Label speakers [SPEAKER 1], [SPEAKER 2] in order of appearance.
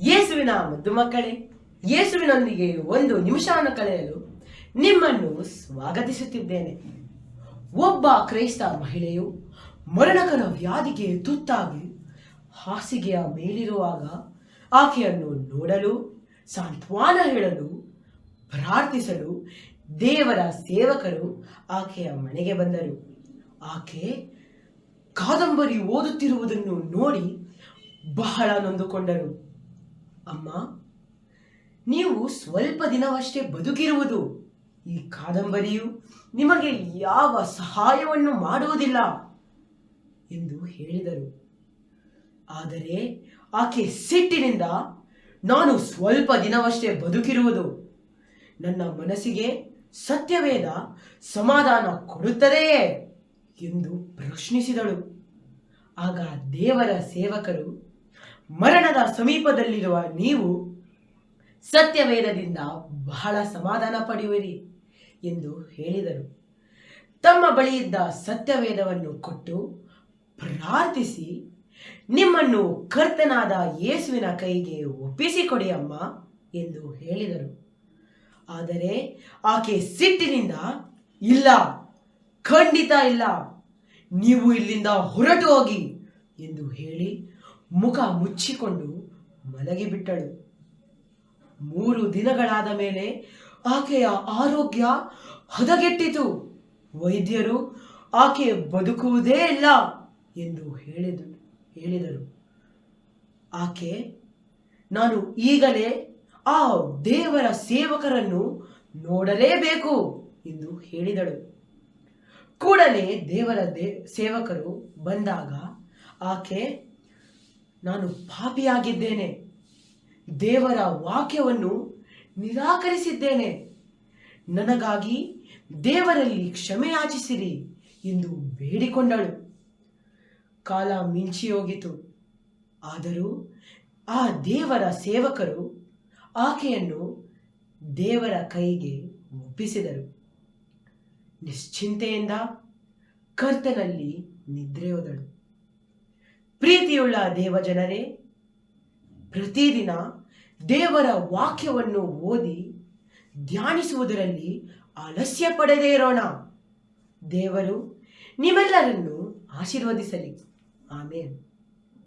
[SPEAKER 1] ಯೇಸುವಿನ ಮುದ್ದು ಮಕ್ಕಳೇ, ಯೇಸುವಿನೊಂದಿಗೆ ಒಂದು ನಿಮಿಷವನ್ನು ಕಳೆಯಲು ನಿಮ್ಮನ್ನು ಸ್ವಾಗತಿಸುತ್ತಿದ್ದೇನೆ. ಒಬ್ಬ ಕ್ರೈಸ್ತ ಮಹಿಳೆಯು ಮರಣಕರ ವ್ಯಾಧಿಗೆ ತುತ್ತಾಗಿ ಹಾಸಿಗೆಯ ಮೇಲಿರುವಾಗ ಆಕೆಯನ್ನು ನೋಡಲು, ಸಾಂತ್ವಾನ ಹೇಳಲು, ಪ್ರಾರ್ಥಿಸಲು ದೇವರ ಸೇವಕರು ಆಕೆಯ ಮನೆಗೆ ಬಂದರು. ಆಕೆ ಕಾದಂಬರಿ ಓದುತ್ತಿರುವುದನ್ನು ನೋಡಿ ಬಹಳ ನೊಂದುಕೊಂಡರು. ಅಮ್ಮ, ನೀವು ಸ್ವಲ್ಪ ದಿನವಷ್ಟೇ ಬದುಕಿರುವುದು ಈ ಕಾದಂಬರಿಯು ನಿಮಗೆ ಯಾವ ಸಹಾಯವನ್ನು ಮಾಡುವುದಿಲ್ಲ ಎಂದು ಹೇಳಿದರು. ಆದರೆ ಆಕೆ ಸಿಟ್ಟಿನಿಂದ, ನಾನು ಸ್ವಲ್ಪ ದಿನವಷ್ಟೇ ಬದುಕಿರುವುದು, ನನ್ನ ಮನಸ್ಸಿಗೆ ಸತ್ಯವೇದ ಸಮಾಧಾನ ಕೊಡುತ್ತದೆಯೇ ಎಂದು ಪ್ರಶ್ನಿಸಿದಳು. ಆಗ ದೇವರ ಸೇವಕರು ಮರಣದ ಸಮೀಪದಲ್ಲಿರುವ ನೀವು ಸತ್ಯವೇದದಿಂದ ಬಹಳ ಸಮಾಧಾನ ಪಡೆಯುವಿರಿ ಎಂದು ಹೇಳಿದರು. ತಮ್ಮ ಬಳಿಯಿದ್ದ ಸತ್ಯವೇದವನ್ನು ಕೊಟ್ಟು ಪ್ರಾರ್ಥಿಸಿ, ನಿಮ್ಮನ್ನು ಕರ್ತನಾದ ಯೇಸುವಿನ ಕೈಗೆ ಒಪ್ಪಿಸಿಕೊಡಿ ಅಮ್ಮ ಎಂದು ಹೇಳಿದರು. ಆದರೆ ಆಕೆ ಸಿಟ್ಟಿನಿಂದ, ಇಲ್ಲ, ಖಂಡಿತ ಇಲ್ಲ, ನೀವು ಇಲ್ಲಿಂದ ಹೊರಟು ಹೋಗಿ ಎಂದು ಹೇಳಿ ಮುಖ ಮುಚ್ಚಿಕೊಂಡು ಮಲಗಿಬಿಟ್ಟಳು ಮೂರು ದಿನಗಳಾದ ಮೇಲೆ ಆಕೆಯ ಆರೋಗ್ಯ ಹದಗೆಟ್ಟಿತು. ವೈದ್ಯರು, ಆಕೆ ಬದುಕುವುದೇ ಇಲ್ಲ ಎಂದು ಹೇಳಿದರು ಹೇಳಿದರು. ಆಕೆ, ನಾನು ಈಗಲೇ ಆ ದೇವರ ಸೇವಕರನ್ನು ನೋಡಲೇಬೇಕು ಎಂದು ಹೇಳಿದಳು. ಕೂಡಲೇ ದೇವರ ದೇ, ಸೇವಕರು ಬಂದಾಗ ಆಕೆ ನಾನು ಪಾಪಿಯಾಗಿದ್ದೇನೆ. ದೇವರ ವಾಕ್ಯವನ್ನು ನಿರಾಕರಿಸಿದ್ದೇನೆ. ನನಗಾಗಿ ದೇವರಲ್ಲಿ ಕ್ಷಮೆಯಾಚಿಸಿರಿ ಎಂದು ಬೇಡಿಕೊಂಡಳು. ಕಾಲ ಮಿಂಚಿ ಹೋಗಿತು ಆದರೂ ಆ ದೇವರ ಸೇವಕರು ಆಕೆಯನ್ನು ದೇವರ ಕೈಗೆ ಒಪ್ಪಿಸಿದರು. ನಿಶ್ಚಿಂತೆಯಿಂದ ಕರ್ತನಲ್ಲಿ ನಿದ್ರೆ ಹೋದಳು. ಪ್ರೀತಿಯುಳ್ಳ ದೇವಜನರೇ ಪ್ರತಿದಿನ ದೇವರ ವಾಕ್ಯವನ್ನು ಓದಿ ಧ್ಯಾನಿಸುವುದರಲ್ಲಿ ಆಲಸ್ಯ ಪಡೆದೇ ಇರೋಣ. ದೇವರು ನಿಮ್ಮೆಲ್ಲರನ್ನು ಆಶೀರ್ವದಿಸಲಿ. ಆಮೇಲೆ